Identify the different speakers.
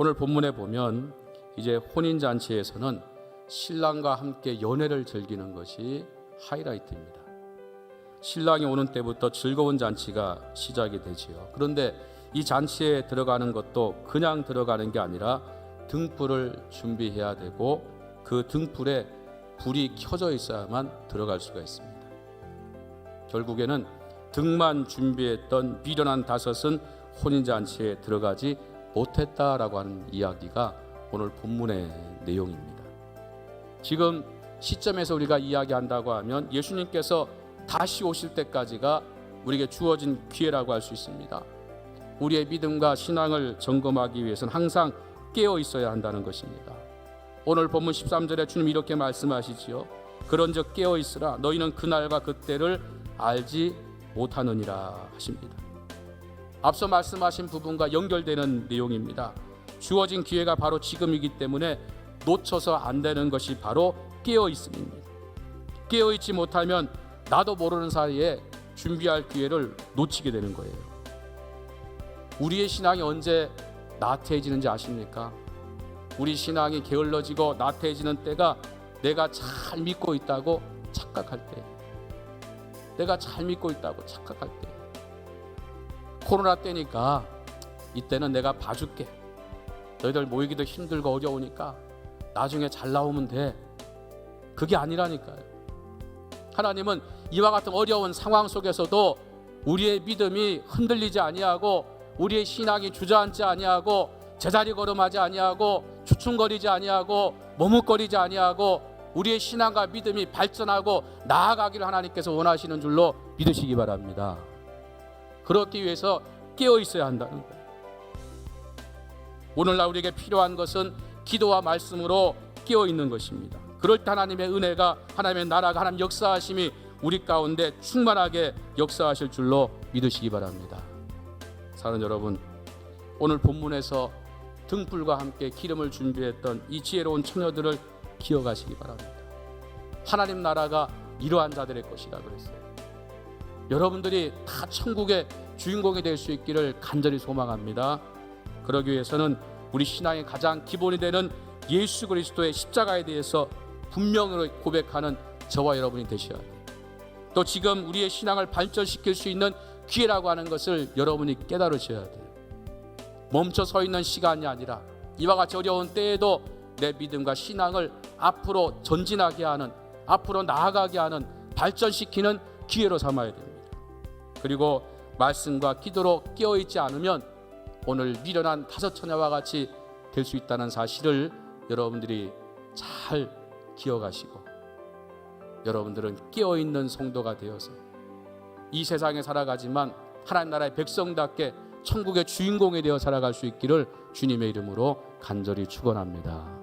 Speaker 1: 오늘 본문에 보면 이제 혼인 잔치에서는 신랑과 함께 연애를 즐기는 것이 하이라이트입니다. 신랑이 오는 때부터 즐거운 잔치가 시작이 되지요. 그런데 이 잔치에 들어가는 것도 그냥 들어가는 게 아니라 등불을 준비해야 되고 그 등불에 불이 켜져 있어야만 들어갈 수가 있습니다. 결국에는 등만 준비했던 미련한 다섯은 혼인 잔치에 들어가지 못했다라고 하는 이야기가 오늘 본문의 내용입니다. 지금 시점에서 우리가 이야기한다고 하면 예수님께서 다시 오실 때까지가 우리에게 주어진 기회라고 할 수 있습니다. 우리의 믿음과 신앙을 점검하기 위해서는 항상 깨어 있어야 한다는 것입니다. 오늘 본문 13절에 주님 이렇게 말씀하시지요. 그런즉 깨어 있으라 너희는 그날과 그때를 알지 못하느니라 하십니다. 앞서 말씀하신 부분과 연결되는 내용입니다. 주어진 기회가 바로 지금이기 때문에 놓쳐서 안 되는 것이 바로 깨어 있음입니다. 깨어 있지 못하면 나도 모르는 사이에 준비할 기회를 놓치게 되는 거예요. 우리의 신앙이 언제 나태해지는지 아십니까? 우리 신앙이 게을러지고 나태해지는 때가 내가 잘 믿고 있다고 착각할 때. 내가 잘 믿고 있다고 착각할 때. 코로나 때니까 이때는 내가 봐줄게. 너희들 모이기도 힘들고 어려우니까 나중에 잘 나오면 돼. 그게 아니라니까요. 하나님은 이와 같은 어려운 상황 속에서도 우리의 믿음이 흔들리지 아니하고 우리의 신앙이 주저앉지 아니하고 제자리 걸음하지 아니하고 주춤거리지 아니하고 머뭇거리지 아니하고 우리의 신앙과 믿음이 발전하고 나아가기를 하나님께서 원하시는 줄로 믿으시기 바랍니다. 그렇기 위해서 깨어 있어야 한다는 거예요. 오늘날 우리에게 필요한 것은 기도와 말씀으로 깨어 있는 것입니다. 그럴 때 하나님의 은혜가 하나님의 나라가 하나님 역사하심이 우리 가운데 충만하게 역사하실 줄로 믿으시기 바랍니다. 사는 여러분, 오늘 본문에서 등불과 함께 기름을 준비했던 이 지혜로운 처녀들을 기억하시기 바랍니다. 하나님 나라가 이러한 자들의 것이라 그랬어요. 여러분들이 다 천국의 주인공이 될 수 있기를 간절히 소망합니다. 그러기 위해서는 우리 신앙의 가장 기본이 되는 예수 그리스도의 십자가에 대해서 분명히 고백하는 저와 여러분이 되셔야 돼요. 또 지금 우리의 신앙을 발전시킬 수 있는 기회라고 하는 것을 여러분이 깨달으셔야 돼요. 멈춰 서 있는 시간이 아니라 이와 같이 어려운 때에도 내 믿음과 신앙을 앞으로 전진하게 하는 앞으로 나아가게 하는 발전시키는 기회로 삼아야 됩니다. 그리고 말씀과 기도로 깨어 있지 않으면 오늘 미련한 다섯 처녀와 같이 될 수 있다는 사실을 여러분들이 잘 기억하시고 여러분들은 깨어 있는 성도가 되어서 이 세상에 살아가지만 하나님 나라의 백성답게 천국의 주인공이 되어 살아갈 수 있기를 주님의 이름으로 간절히 축원합니다.